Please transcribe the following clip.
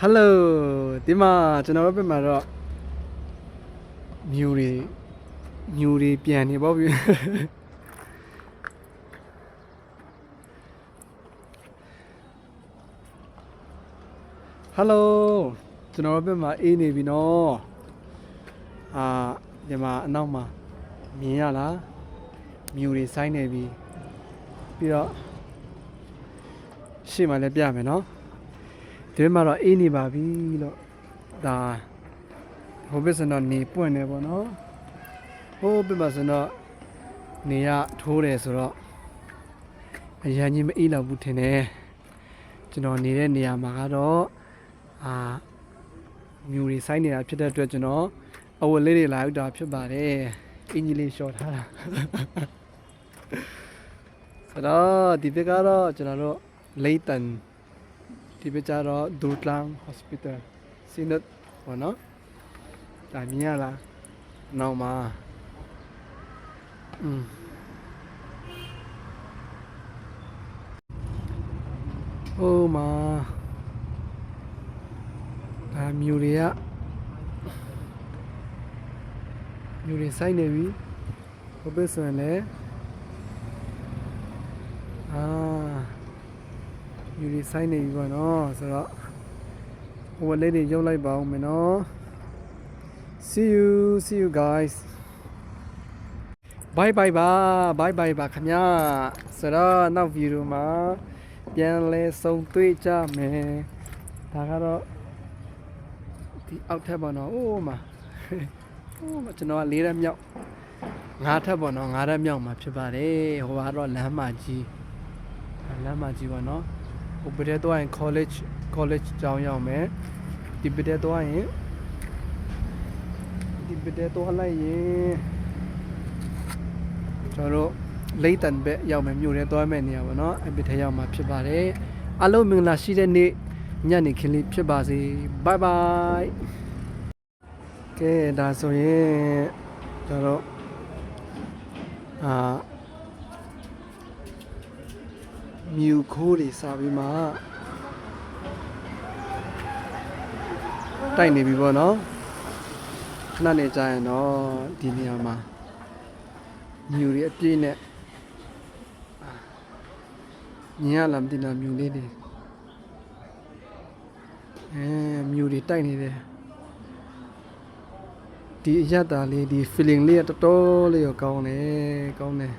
ဟယ်လိုဒီမှာကျွန်တော်တို့ဘက်မှာတော့မြူတွေမြူတွေပြန်နေပေါ့ဗျဟယ်လိုကျွန်တော်တို့ဘက်မှာအေးနေပြီနော်အာဒီမှာအနောက်မှာမြင်ရလားမြူတွေဆိုင်းနေပြီပြီးတော့ရှေ့မှာလည်းပြမယ်နော် ဒီဘက်မှာတော့အေးနေပါပြီလို့ဒါဟိုဘက်စတော့နေပွင့်နေပေါ့နော်ဟိုဘက်မှာစတော့နေရထိုးတယ်ဆိုတော့အရန်ကြီးမအေးတော့ဘူးထင်တယ်ကျွန်တော်နေတဲ့နေရာမှာကတော့အာမြူတွေဆိုင်းနေတာဖြစ်တဲ့အတွက်ကျွန်တော်အဝတ်လေးတွေလာရောက်တာဖြစ်ပါတယ်အင်ကြီးလေးရှော့ထားတာဆိုတော့ဒီဘက်ကတော့ကျွန်တော်တို့လိတ်တန် ဒီဘက်ကျတော့ဒူတလန် hospital စီနတ်ဘောနော်ဒါမြင်ရလားနောက်မှာอืมဟိုမှာဒါမြူတွေကမြူတွေစိုက်နေပြီဟိုဘက်ဆိုရင်လည်းအာ ယူရီဆိုင်နေပြီပေါ့နော်ဆိုတော့ဟိုလေးတွေရုပ်လိုက်ပါဦးမယ်နော် see you see you guys bye bye ပါ bye bye ပါခင်ဗျာဆိုတော့နောက် video မှာပြန်လဲဆုံတွေ့ကြမယ်ဒါကတော့ဒီအောက်ထပ်ပေါ့နော်အိုးမှာအိုးမှာကျွန်တော်က၄ရက်မြောက်၅ထပ်ပေါ့နော်၅ထပ်မြောက်မှာဖြစ်ပါတယ်ဟိုကတော့လမ်းမကြီးလမ်းမကြီးပေါ့နော် ဟိုပတဲ့တော့ရင် college college ကျောင်းရောက်မယ်ဒီပတဲ့တော့ရင်ဒီပတဲ့တော့လိုက်ရင်ကျွန်တော်တို့လိတ်တန်ဘက်ရောက်မယ်မြို့ထဲသွားမယ်နေရာပေါ့နော်အဲ့ဒီထဲရောက်မှာဖြစ်ပါတယ်အားလုံးမင်္ဂလာရှိတဲ့နေ့ညနေခင်းလေးဖြစ်ပါစေ bye bye ကဲဒါဆိုရင်ကျွန်တော်တို့အာ မြူခိုးတွေစာပြီးမှတိုက်နေပြီပေါ့နော်ခဏနေကြရင်တော့ဒီနေရာမှာမြူတွေအပြည့်နဲ့အာမြင်ရလားမသိတော့မြူလေးတွေအဲမြူတွေတိုက်နေတယ်ဒီအရတာလေးဒီ feeling လေးကတော်တော်လေးကိုကောင်းတယ်ကောင်းတယ်